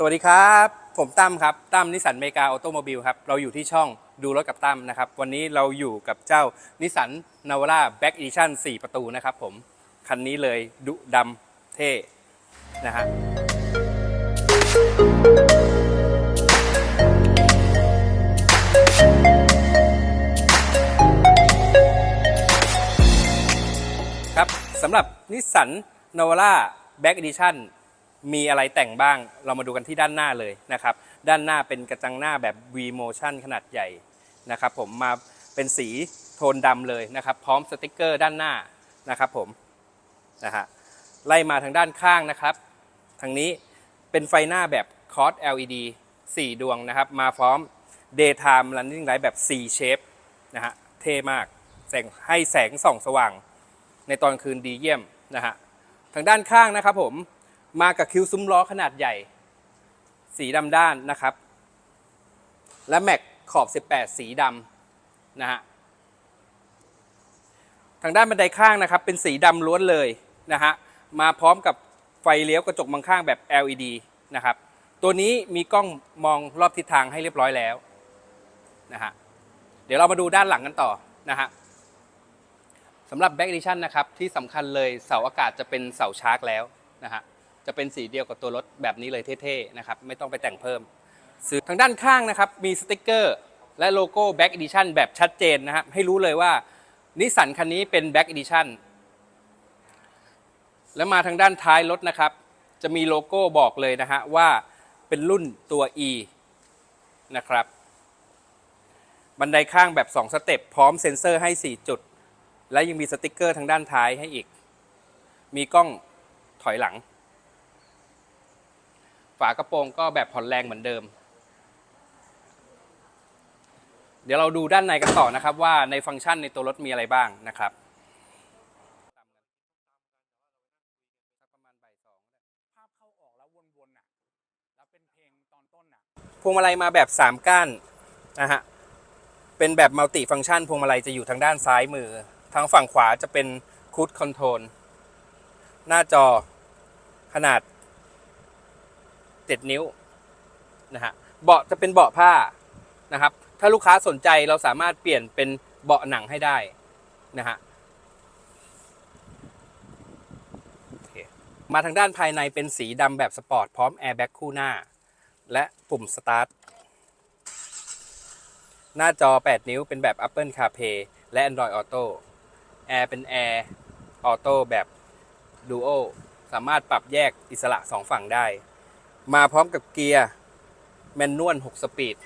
สวัสดีครับ ผมตั้มครับ ตั้มนิสันเมกาออโตโมบิลครับ เราอยู่ที่ช่องดูรถกับตั้มนะครับ วันนี้เราอยู่กับเจ้านิสันนาวาร่าแบ็กอีชั่น4 ประตูนะครับผม คันนี้เลยดุดำเท่ นะฮะครับสำหรับนิสันนาวาร่าแบ็กอีดิชั่น มีอะไรแต่งบ้าง เรามาดูกันที่ด้านหน้าเลยนะครับ ด้านหน้าเป็นกระจังหน้าแบบ V motion ขนาดใหญ่นะครับ ผมมาเป็นสีโทนดำเลยนะครับ พร้อมสติกเกอร์ด้านหน้านะครับผมนะฮะไล่มาทางด้านข้างนะครับ ทางนี้เป็นไฟหน้าแบบคอร์ส LED 4 ดวงนะครับ มาพร้อม daytime running light แบบ C shape นะฮะเท่มากแสงให้แสงส่องสว่าง ในตอนคืนดีเยี่ยมนะฮะทางด้านข้างนะครับผม มากับคิ้วซุ้มล้อขนาดใหญ่ สีดำด้านนะครับ และแม็กขอบ 18 สีดำนะฮะทางด้านบันไดข้างนะครับ เป็นสีดำล้วนเลยนะฮะมาพร้อมกับไฟเลี้ยวกระจกมองข้างแบบ LED นะครับ ตัวนี้มีกล้องมองรอบทิศทางให้เรียบร้อยแล้วนะฮะเดี๋ยวเรามาดูด้านหลังกันต่อนะฮะสำหรับ Back Edition นะครับ ที่สำคัญเลยเสาอากาศจะเป็นเสาชาร์กแล้วนะฮะ จะเป็นสีเดียวกับตัวรถแบบนี้เลยเท่ๆนะครับไม่ต้องไปแต่งเพิ่มซื้อทางด้านข้างนะครับมีสติกเกอร์ และโลโก้ Back Edition แบบชัดเจนนะครับให้รู้เลยว่านิสสันคันนี้เป็น Back Edition แล้วมาทางด้านท้ายรถนะครับ จะมีโลโก้บอกเลยนะฮะว่าเป็นรุ่นตัว E นะครับ บันไดข้างแบบ 2 สเต็ปพร้อมเซ็นเซอร์ให้ 4 จุด และยังมีสติกเกอร์ทางด้านท้ายให้อีก มีกล้องถอยหลัง ฝากระโปรงก็แบบผ่อนแรงเหมือนเดิม เดี๋ยวเราดูด้านในกันต่อนะครับ ว่าในฟังก์ชันในตัวรถมีอะไรบ้างนะครับพวงตอนต้นอะพวงมาลัยมาแบบ 3 ก้านนะฮะ เป็นแบบมัลติฟังก์ชันพวงมาลัยจะอยู่ทางด้านซ้ายมือ ทางฝั่งขวาจะเป็นคูดคอนโทรล หน้าจอขนาด 7 นิ้วนะฮะเบาะจะเป็นเบาะผ้านะครับ ถ้าลูกค้าสนใจเราสามารถเปลี่ยนเป็นเบาะหนังให้ได้นะฮะมาทางด้านภายในเป็นสีดำแบบสปอร์ตพร้อมแอร์แบ็กคู่หน้า และปุ่มสตาร์ทหน้าจอ 8 นิ้วเป็นแบบ Apple CarPlay และ Android Auto แอร์เป็น Air Auto แบบ Duo สามารถปรับแยกอิสระ 2 ฝั่งได้ มาพร้อมกับเกียร์ แมนนวล 6 สปีด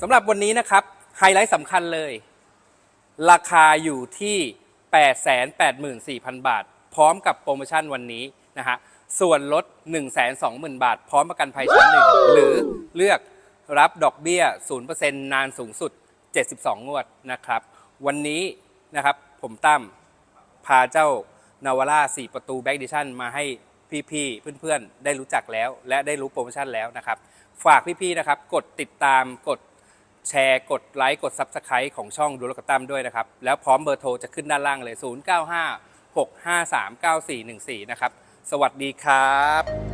สำหรับวันนี้นะครับ ไฮไลท์สำคัญเลย ราคาอยู่ที่ 884,000 บาท พร้อมกับโปรโมชั่นวันนี้นะฮะ ส่วนลด 120,000 บาท พร้อมประกันภัยชั้นหนึ่งหรือเลือกรับดอกเบี้ย 0%นานสูงสุด 72 งวดนะครับ วันนี้นะครับผมตั้มพาเจ้านาวาร่า4 ประตูแบ็กดิชั่นมาให้พี่ๆเพื่อนๆ ได้รู้จักแล้ว และได้รู้โปรโมชั่นแล้วนะครับ ฝากพี่ๆนะครับ กดติดตามกดแชร์กดไลค์กด Subscribe ของช่องดูแลกับตั้มด้วยนะครับ แล้วพร้อมเบอร์โทรจะขึ้นด้านล่างเลย 095 653 9414 นะครับ สวัสดีครับ